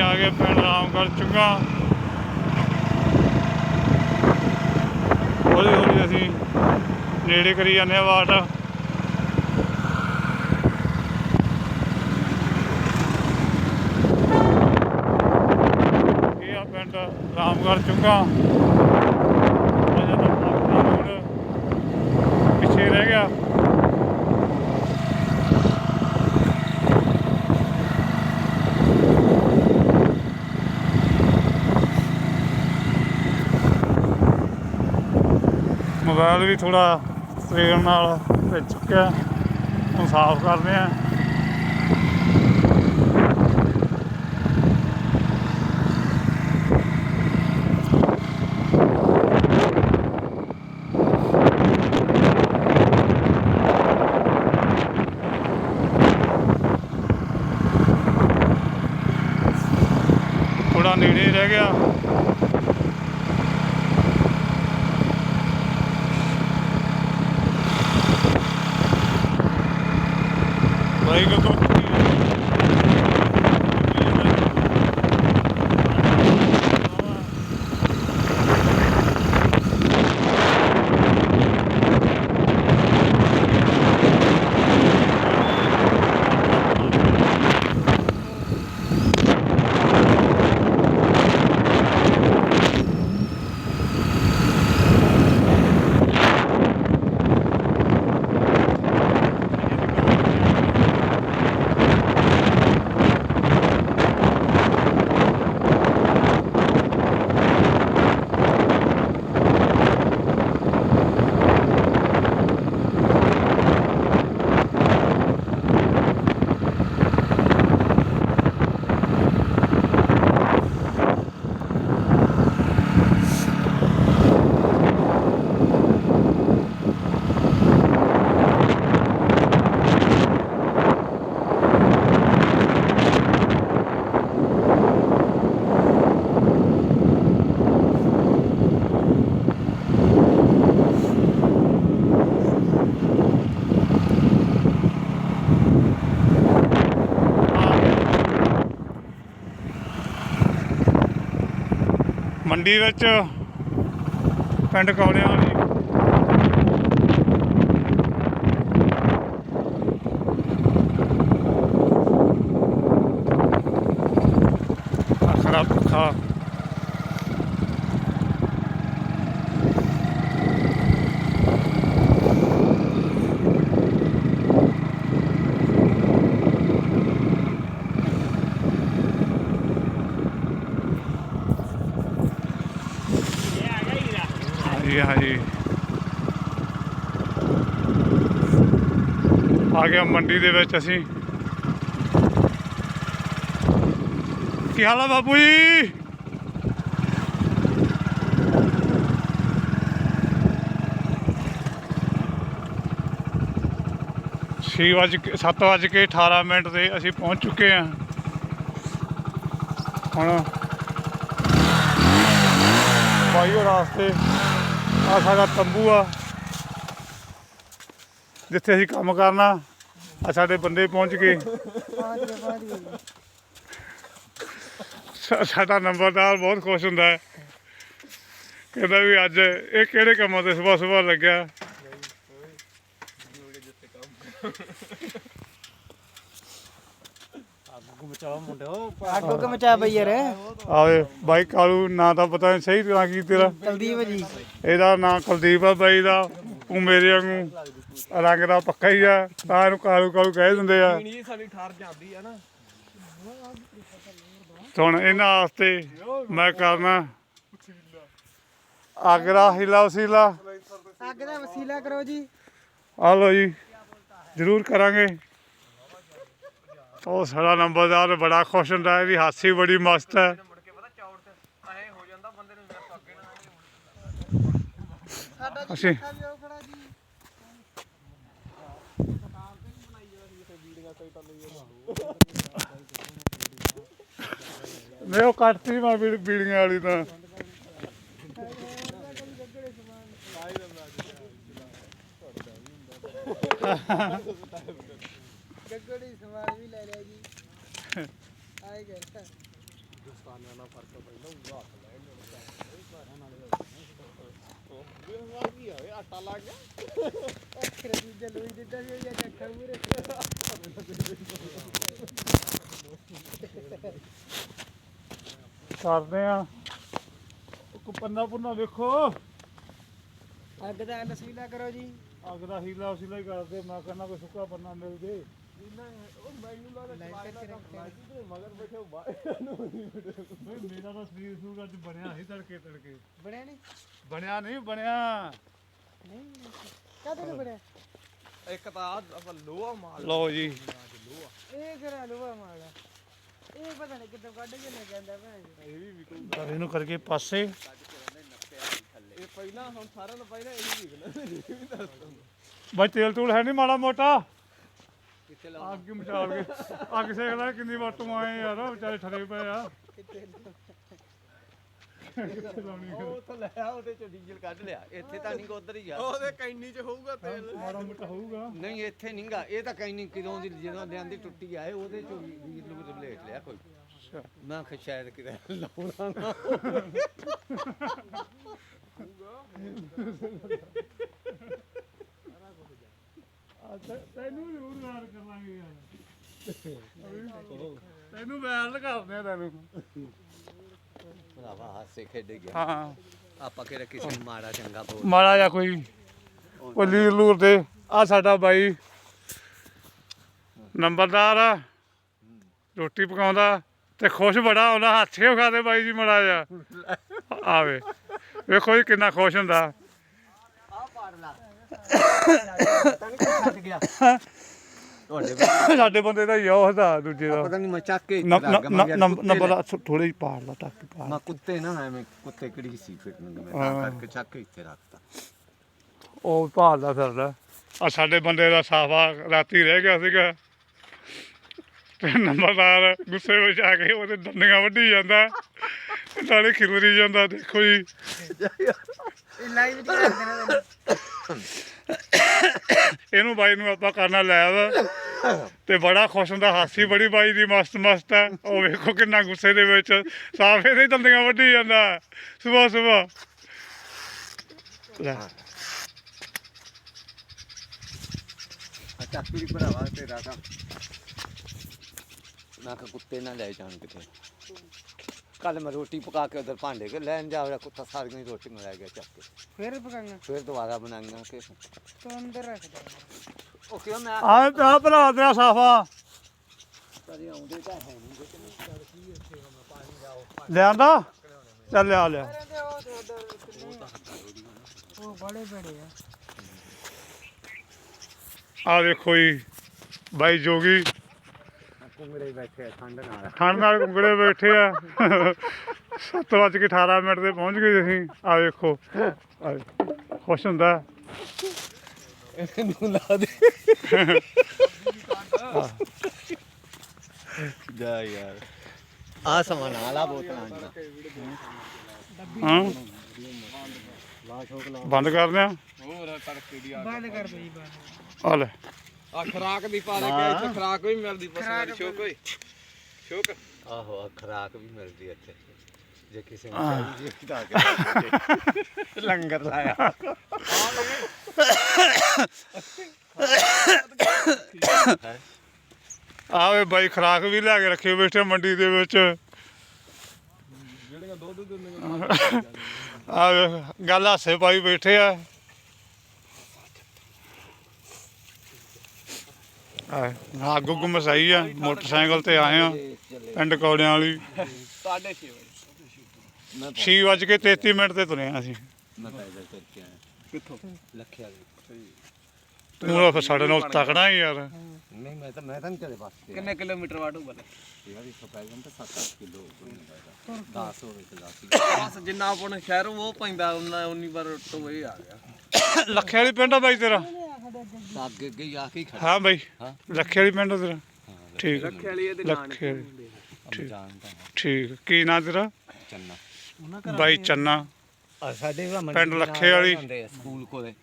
ਅਸੀਂ ਆ ਗਏ ਪਿੰਡ ਰਾਮਗੜ੍ਹ ਚੁੰਗਾ। ਹੌਲੀ ਹੌਲੀ ਅਸੀਂ ਨੇੜੇ ਕਰੀ ਜਾਂਦੇ ਆ ਵਾਟ ਇਹ ਆ ਪਿੰਡ ਰਾਮਗੜ੍ਹ ਚੁੰਗਾ ਅਜਾ ਤਾਂ ਆਪਣਾ ਰੋਡ ਪਿੱਛੇ ਰਹਿ ਗਿਆ ਮੋਬਾਈਲ ਵੀ ਥੋੜਾ ਸਰੀਰ ਨਾਲ ਭਿੱਜ ਚੁੱਕਿਆ ਹੁਣ ਸਾਫ਼ ਕਰਦੇ ਆ ਥੋੜਾ ਨੇੜੇ ਰਹਿ ਗਿਆ। Rodrigo ਮੰਡੀ ਵਿੱਚ ਪਿੰਡ ਕੌੜਿਆਂ ਵਾਲੀ। ਅਖਰਾ ਪੱਖਾ ਹਾਂਜੀ ਹਾਂਜੀ। ਆ ਗਿਆ ਮੰਡੀ ਦੇ ਵਿੱਚ ਅਸੀਂ। ਕੀ ਹਾਲ ਆ ਬਾਪੂ ਜੀ? ਛੇ ਵੱਜ ਕੇ, ਸੱਤ ਵੱਜ ਕੇ 18 ਮਿੰਟ ਤੇ ਅਸੀਂ ਪਹੁੰਚ ਚੁੱਕੇ ਹਾਂ। ਹੁਣ ਭਾਈ ਉਹ ਰਾਸਤੇ ਆ ਸਾਡਾ ਤੰਬੂ ਆ। ਜਿੱਥੇ ਅਸੀਂ ਕੰਮ ਕਰਨਾ, ਆ ਸਾਡੇ ਬੰਦੇ ਪਹੁੰਚ ਗਏ। ਸਾਡਾ ਨੰਬਰਦਾਰ ਬਹੁਤ ਖੁਸ਼ ਹੁੰਦਾ ਹੈ। ਕਹਿੰਦਾ ਵੀ ਅੱਜ ਇਹ ਕਿਹੜੇ ਕੰਮਾਂ ਤੇ ਸਵੇਰ ਸਵੇਰ ਲੱਗਿਆ? ਅੱਗ ਉੱਗ ਮਚਾ ਬਈ ਯਾਰ। ਆਵੇ ਬਾਈ ਕਾਲੂ ਨਾਂ ਤਾਂ ਪਤਾ ਨਹੀਂ ਸਹੀ ਤਰ੍ਹਾਂ ਕੀ ਤੇਰਾ। ਕੁਲਦੀਪ ਜੀ। ਇਹਦਾ ਨਾਂ ਕੁਲਦੀਪ ਆ ਬਾਈ ਦਾ ਉਹ ਮੇਰੇ ਵਾਂਗੂ ਰੰਗ ਦਾ ਪੱਕਾ ਹੀ ਆ ਤਾਂ ਇਹਨੂੰ ਕਾਲੂ ਕਾਲੂ ਕਹਿ ਦਿੰਦੇ ਆ। ਇਹ ਸਾਡੀ ਠਾਰ ਜਾਂਦੀ ਆ ਨਾ ਤੇ ਹੁਣ ਇਹਨਾਂ ਵਾਸਤੇ ਮੈਂ ਕਰਨਾ ਆਗਰਾ ਹਿਲਾ ਵਸੀਲਾ ਅੱਗ ਦਾ ਵਸੀਲਾ ਕਰੋ ਜੀ। ਆ ਲੋ ਜੀ ਜ਼ਰੂਰ ਕਰਾਂਗੇ। ਉਹ ਸਾਡਾ ਨੰਬਰਦਾਰ ਬੜਾ ਖੁਸ਼ ਹੁੰਦਾ, ਇਹਦੀ ਹਾਸੀ ਬੜੀ ਮਸਤ ਹੈ। ਮੁੜ ਕੇ ਪਤਾ ਚੌੜ ਤੇ ਐ ਹੋ ਜਾਂਦਾ ਵੀ ਜੀ। ਅੱਖਰ ਦੀ ਜਲੂਈ ਦਿੱਤਾ ਸੀ ਜਾਂ ਮੂਰੇ ਕਰਦੇ ਆ। ਕੋ ਪੰਨਾ ਪੁੰਨਾ ਵੇਖੋ। ਅੱਗ ਦਾ ਨਸੀਲਾ ਕਰੋ ਜੀ। ਅੱਗ ਦਾ ਹੀਲਾ ਉਸੀਲਾ ਹੀ ਕਰਦੇ ਮੈਂ ਕਹਿੰਦਾ ਕੋਈ ਸੁੱਕਾ ਪੰਨਾ ਮਿਲ ਜੇ। ਲਾਈਟ ਕਰਕੇ ਰੱਖਿਆ ਬਈ ਮੇਰਾ ਤਾਂ ਸਰੀਰ ਸੂਰ ਅੱਜ ਬਣਿਆ ਸੀ ਤੜਕੇ ਤੜਕੇ। ਬਣਿਆ ਨਹੀਂ? ਬਣਿਆ ਨਹੀਂ ਬਣਿਆ। ਨਹੀਂ ਕਦੋਂ ਨੂੰ ਬਣਿਆ? ਇੱਕ ਤਾਂ ਆਹ ਆਪਾਂ ਲੋਹਾ ਮਾਲ। ਲਓ ਜੀ। ਇਹ ਕਰਾ ਲੂਆ ਮਾਲਾ ਇਹ ਪਤਾ ਨਹੀਂ ਕਿੱਦਾਂ ਕੱਢ ਕੇ ਲੈ ਜਾਂਦਾ ਭੈਣ ਜੀ। ਪਰ ਇਹਨੂੰ ਕਰਕੇ ਪਾਸੇ। ਇਹ ਪਹਿਲਾਂ ਹੁਣ ਸਾਰਿਆਂ ਤੋਂ ਪਹਿਲਾਂ ਇਹ ਵਿਕਣਾ ਬਈ ਤੇਲ ਤੂਲ ਹੈ ਨਹੀਂ ਮਾੜਾ ਮੋਟਾ? ਕਿੱਥੇ ਅੱਗ ਮਚਾਲ ਕੇ ਅੱਗ ਸੇਕਦਾ ਕਿੰਨੀ ਵਾਰ ਤੂੰ ਆਏ ਯਾਰ ਵਿਚਾਰੇ ਠਰੇ ਪਏ ਆ। ਉਹ ਤਾਂ ਲੈ ਆ ਉਹਦੇ ਚ ਡੀਜ਼ਲ ਕੱਢ ਲਿਆ। ਇੱਥੇ ਤਾਂ ਨਹੀਂ ਉਧਰ ਹੀ ਆ। ਉਹਦੇ ਕੈਨੀ ਚ ਹੋਊਗਾ ਤੇਲ। ਮਾੜਾ ਮੋਟਾ ਹੋਊਗਾ। ਨਹੀਂ ਇੱਥੇ ਨਹੀਂਗਾ ਇਹ ਤਾਂ ਕहीं ਨਹੀਂ ਕਿਦੋਂ ਦੀ ਜਦੋਂ ਲਿਆਂਦੀ ਟੁੱਟੀ ਆਏ ਉਹਦੇ ਚੋਂ ਵੀ ਵੀਹ ਕਿਲੋਮੀਟਰ ਬਲੇਟ ਲਿਆ ਕੋਈ। ਮੈਂ ਕਿਹਾ ਸ਼ਾਇਦ ਕਿਤੇ ਲਾਉਣਾ ਨਾ ਤੈ- ਤੈਨੂੰ ਜ਼ਰੂਰ ਕਰਾਂਗੇ ਯਾਰ। ਤੈਨੂੰ ਵੈਰ ਕਰਦੇ ਆ ਤੈਨੂੰ। ਭਰਾਵਾ ਹਾਸੇ ਖੇਡ ਗਿਆ। ਹਾਂ। ਆਪਾਂ ਕਿਹੜਾ ਕਿਸੇ ਨੂੰ ਮਾੜਾ ਚੰਗਾ ਬੋਲ ਮਾੜਾ ਜਾਂ ਕੋਈ ਉਹ ਲੀਰ ਲੂਰ ਦੇ। ਆ ਸਾਡਾ ਬਾਈ। ਨੰਬਰਦਾਰ ਆ। ਰੋਟੀ ਪਕਾਉਂਦਾ ਤੇ ਖੁਸ਼ ਬੜਾ ਹੁੰਦਾ। ਹੱਥੇ ਖਾਦੇ ਬਾਈ ਜੀ ਮੜਾ ਜਾ ਆਵੇ। ਵੇਖੋ ਜੀ ਕਿੰਨਾ ਖੁਸ਼ ਹੁੰਦਾ ਆ ਪਾੜ ਲਾ ਪਤਾ ਨਹੀਂ ਕਿੱਥੇ ਛੱਡ ਗਿਆ ਤੁਹਾਡੇ ਕੋਲ ਸਾਡੇ ਬੰਦੇ ਦਾ ਹੀ ਆ ਦੂਜੇ ਦਾ। ਪਤਾ ਨਹੀਂ ਮੈਂ ਚੱਕ ਕੇ ਨ- ਨ- ਨ- ਨੰਬਰ ਥੋੜੇ ਹੀ ਪਾੜ ਲਾ ਟੱਕ ਪਾੜ। ਮੈਂ ਕੁੱਤੇ ਨਾ ਐਵੇਂ ਕੁੱਤੇ ਕਿਹੜੀ ਸੀ ਫਿਰ ਮੈਂ ਤਾਂ। ਕਰਕੇ ਚੱਕ ਕੇ ਇੱਥੇ ਰੱਖਤਾ। ਉਹ ਭਾਲਦਾ ਫਿਰਦਾ। ਆ ਸਾਡੇ ਬੰਦੇ ਦਾ ਸਾਫਾ ਰਾਤੀ ਰਹਿ ਗਿਆ ਸੀਗਾ। ਤੇ ਨੰਬਰਦਾਰ ਗੁੱਸੇ ਵਿੱਚ ਆ ਕੇ ਉਹਦੇ ਦੰਦੀਆਂ ਵੱਢੀ ਜਾਂਦਾ। ਨਾਲੇ ਖਿਲਰੀ ਜਾਂਦਾ ਦੇਖੋ ਜੀ। ਇਹ ਲਾਈਵ ਚ ਕਰ ਦੇਣਾ ਤੈਨੂੰ ਇਹਨੂੰ ਬਾਈ ਨੂੰ ਆਪਾਂ ਕਰਨਾ ਲੈ ਤੇ ਬੜਾ ਖੁਸ਼ ਹੁੰਦਾ, ਹਾਸੀ ਬੜੀ ਬਾਈ ਦੀ, ਮਸਤ ਮਸਤ ਹੈ। ਉਹ ਵੇਖੋ ਕਿੰਨਾ ਗੁੱਸੇ ਦੇ ਵਿੱਚ। ਸਾਫ਼ ਇਹਦੇ ਦੰਦੀਆਂ ਵੱਢੀ ਜਾਂਦਾ। ਸਵੇਰ ਸਵੇਰ ਲੈ। ਆ ਚੱਕ ਭਰਾਵਾ ਤੇਰਾ ਤਾਂ। ਮੈਂ ਕੁੱਤੇ ਨਾ ਲੈ ਜਾਣ ਕਿਤੇ। ਕੱਲ ਮੈਂ ਰੋਟੀ ਪਕਾ ਕੇ ਉਧਰ ਭਾਂਡੇ ਕੇ ਲੈਣ ਜਾ ਰਿਹਾ ਕੁੱਤਾ ਸਾਰੀਆਂ ਹੀ ਰੋਟੀਆਂ ਲੈ ਗਿਆ ਚੱਕ ਕੇ। ਫਿਰ ਪਕਾਂਗਾ ਫਿਰ ਦੁਬਾਰਾ ਬਣਾਈਆਂ ਕਿ? ਤੂੰ ਅੰਦਰ ਰੱਖ ਦੇ। ਉਹ ਕਿਉਂ ਮੈਂ ਆ ਆ ਭਰਾ ਤੇਰਾ ਸਾਫਾ। ਕਦੇ ਆਉਂਦੇ ਤਾਂ ਹੈ ਨਹੀਂ ਲਿਆਂਦਾ? ਚੱਲ ਲਿਆ ਲਿਆ। ਉਹ ਬੜੇ ਬੜੇ ਆ। ਆ ਵੇਖੋ ਜੀ ਬਾਈ ਜੋਗੀ। ਕੁੰਗੜੇ ਬੈਠੇ ਆ ਠੰਡ ਨਾਲ। ਖਾਣ ਨਾਲ ਕੁੰਗੜੇ ਬੈਠੇ ਆ। 7 ਵੱਜ ਕੇ 18 ਮਿੰਟ ਤੇ ਪਹੁੰਚ ਗਏ ਅਸੀਂ। ਆ ਵੇਖੋ। ਆ। ਖੁਸ਼ ਹੁੰਦਾ। ਇਹਨੂੰ ਲਾ ਦੇ। ਜਾ ਯਾਰ। ਆ ਸਮਾਨ ਆਲਾ ਬੋਤਲਾਂ ਦੀਆਂ ਹਾਂ। ਬੰਦ ਕਰ ਦਿਆਂ। ਹੋਰ ਤੜਕੇ ਦੀ ਆ ਬੰਦ ਕਰ ਦੇ ਜੀ ਬੰਦ। ਆ ਲੈ। ਆ ਖਰਾਕ ਦੀ ਪਾ ਲੈ ਕੇ ਇੱਥੇ ਖਰਾਕ ਵੀ ਮਿਲਦੀ ਪਸੰਦ ਵਾਲੀ ਸ਼ੋਕ ਓਏ ਸ਼ੋਕ? ਆਹੋ ਆ ਖਰਾਕ ਵੀ ਮਿਲਦੀ ਹੈ ਇੱਥੇ। ਜੇ ਕਿਸੇ ਨੂੰ ਚਾਹੀਦੀ ਤਾਂ ਆ ਕੇ ਲੰਗਰ ਲਾਇਆ। ਆ ਵੇ ਬਾਈ ਖਰਾਕ ਵੀ ਲਿਆ ਕੇ ਰੱਖੇ ਬੈਠੇ ਮੰਡੀ ਦੇ ਵਿੱਚ। ਜਿਹੜੀਆਂ ਦੁੱਧ ਦਿੰਦੀਆਂ ਆ ਗੱਲ ਹਾਸੇ ਪਾਈ ਬੈਠੇ ਆ। ਅੱਗ ਗੁੱਗ ਮਸਾਈ ਆ ਮੋਟਰਸਾਈਕਲ ਤੇ ਆਏ ਆ ਪਿੰਡ ਕੌੜਿਆਂ ਵਾਲੀ। 6:30 ਵਜੇ ਮੈਂ 6 ਵੱਜ ਕੇ 33 ਮਿੰਟ ਤੇ ਤੁਰੇ ਆ ਅਸੀਂ। ਮੈਂ ਪੈਦਲ ਤੁਰ ਕੇ ਆਇਆ ਕਿੱਥੋਂ ਲੱਖਿਆ ਦੇ ਤੂੰ ਫਿਰ ਸਾਡੇ ਨਾਲ ਤਕੜਾ ਹੀ ਯਾਰ। ਨਹੀਂ ਮੈਂ ਤਾਂ ਮੈਂ ਤਾਂ ਨਹੀਂ ਕਦੇ ਬਸ ਕਿੰਨੇ ਕਿਲੋਮੀਟਰ ਵਾਟੂ ਬਲੇ ਯਾਰ ਇਸ ਤੋਂ ਪੈਦਲ ਤਾਂ 7-8 ਕਿਲੋ 10 ਹੋਵੇ ਤੇ 10 ਬਸ ਜਿੰਨਾ ਆਪਣਾ ਸ਼ਹਿਰ ਉਹ ਪੈਂਦਾ ਉਹਨਾਂ ਉਨੀ ਵਾਰ ਤੋਂ ਇਹ ਆ ਗਿਆ। ਲੱਖੇ ਵਾਲੀ ਪਿੰਡ ਆ ਬਾਈ ਤੇਰਾ? ਤਾਂ ਅੱਗੇ ਅੱਗੇ ਹੀ ਆ ਕੇ ਹੀ ਖੜਾ ਹਾਂ ਬਾਈ। ਹਾਂ। ਲੱਖੇ ਵਾਲੀ ਪਿੰਡ ਤੇਰਾ? ਹਾਂ ਠੀਕ। ਰੱਖੇ ਵਾਲੀ ਇਹਦੇ ਨਾਂ ਲੱਖੇ ਹਾਂ। ਠੀਕ। ਕੀ ਨਾਂ ਤੇਰਾ? ਚੰਨਾ। ਬਾਈ ਚੰਨਾ। ਸਾਡੇ ਵਾ ਪਿੰਡ ਲੱਖੇ ਵਾਲੀ। ਸਕੂਲ ਕੋਲੇ।